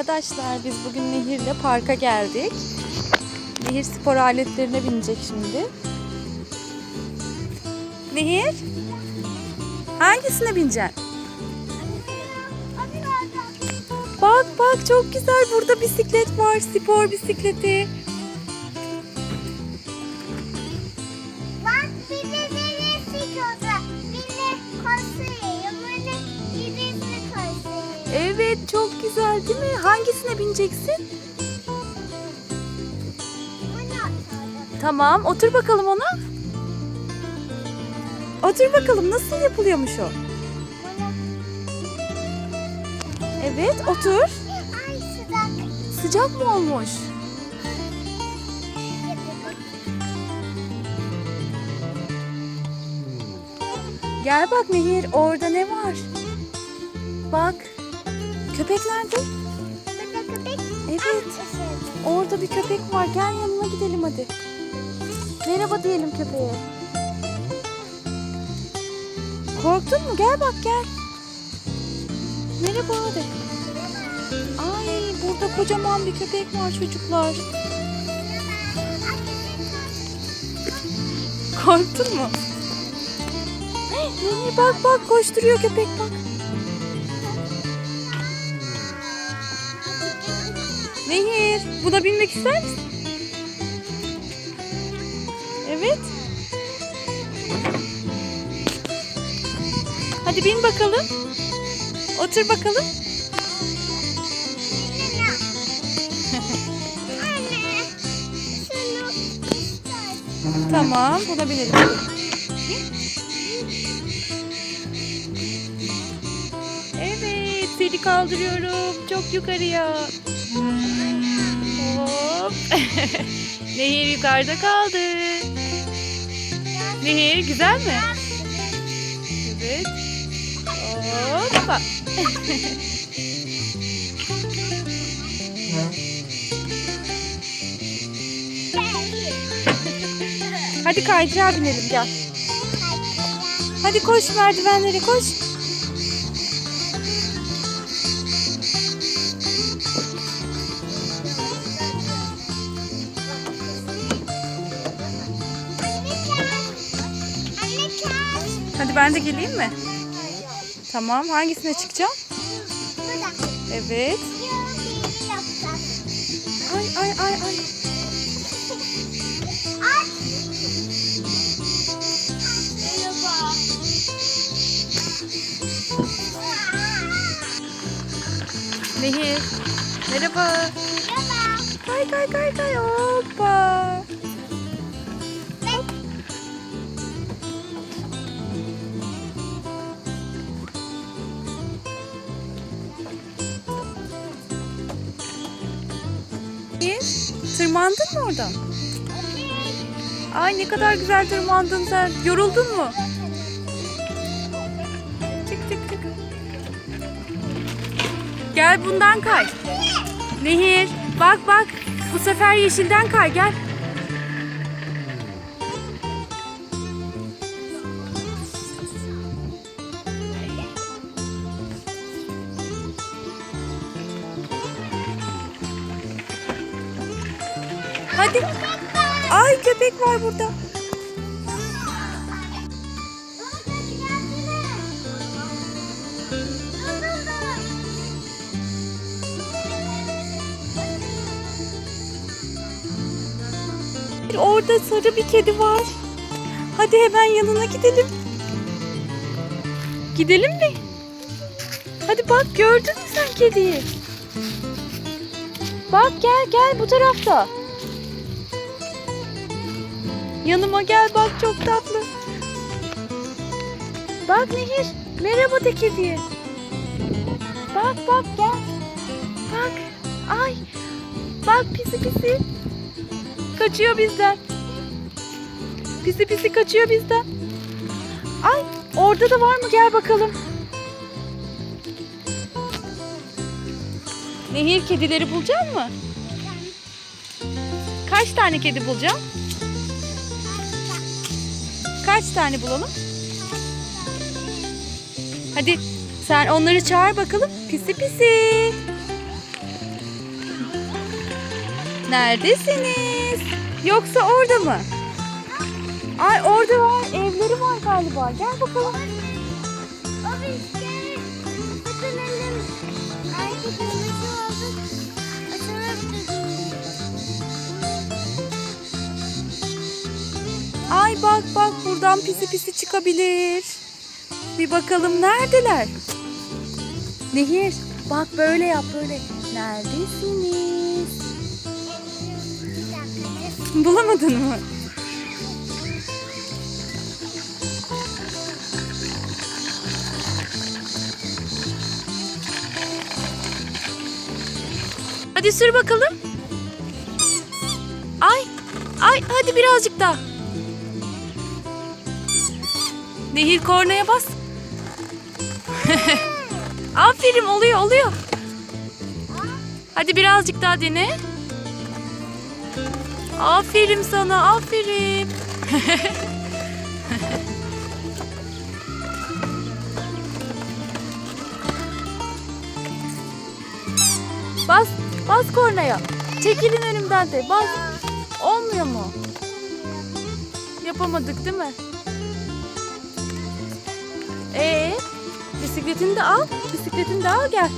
Arkadaşlar biz bugün Nehir'le parka geldik. Nehir spor aletlerine binecek şimdi. Nehir? Hangisine bineceksin? Bak bak çok güzel burada bisiklet var. Spor bisikleti. Evet çok güzel değil mi? Hangisine bineceksin? Tamam otur bakalım ona. Otur bakalım nasıl yapılıyormuş o? Evet otur. Sıcak. Sıcak mı olmuş? Gel bak Nehir orada ne var? Bak. Köpek nerede? Burada köpek. Evet. Orada bir köpek var. Gel yanına gidelim hadi. Merhaba diyelim köpeğe. Korktun mu? Gel bak gel. Merhaba de. Ay burada kocaman bir köpek var çocuklar. Korktun mu? Nehir bak bak koşturuyor köpek bak. Buna binmek ister misin? Evet. Hadi bin bakalım. Otur bakalım. Tamam buna binelim. Evet seni kaldırıyorum çok yukarıya. Hop. Nehir yukarıda kaldı. Nehir güzel mi? Evet. Hoppa. Hadi kaydırağa binelim gel. Hadi koş merdivenlere koş. Hadi ben de geleyim mi? Tamam hangisine çıkacağım? Evet. Ay ay ay ay. Nehir. Merhaba. Merhaba. Kay kay kay kay hoppa. Tırmandın mı oradan? Ay ne kadar güzel tırmandın sen. Yoruldun mu? Çık çık çık. Gel bundan kay. Nehir bak bak. Bu sefer yeşilden kay gel. Hadi. Ay köpek var burada. Orada sarı bir kedi var. Hadi hemen yanına gidelim. Gidelim mi? Hadi bak gördün mü sen kediyi? Bak gel gel bu tarafta. Yanıma gel bak çok tatlı. Bak Nehir merhaba de kediye. Bak bak gel. Bak ay bak pisi pisi. Kaçıyor bizden. Pisi pisi kaçıyor bizden. Ay orada da var mı gel bakalım. Nehir kedileri bulacak mı? Kaç tane kedi bulacağım? Kaç tane bulalım? Hadi sen onları çağır bakalım. Pisi pisi. Neredesiniz? Yoksa orada mı? Ay orada var. Evleri var galiba. Gel bakalım. Buradan pisi pisi çıkabilir. Bir bakalım neredeler? Nehir bak böyle yap böyle. Neredesiniz? Bulamadın mı? Hadi sür bakalım. Ay, ay hadi birazcık daha. Nehir kornaya bas. Aferin oluyor oluyor. Hadi birazcık daha dene. Aferin sana aferin. bas bas kornaya. Çekilin önümden de bas. Olmuyor mu? Yapamadık değil mi? Ee, bisikletini de al. Bisikletini de al gel.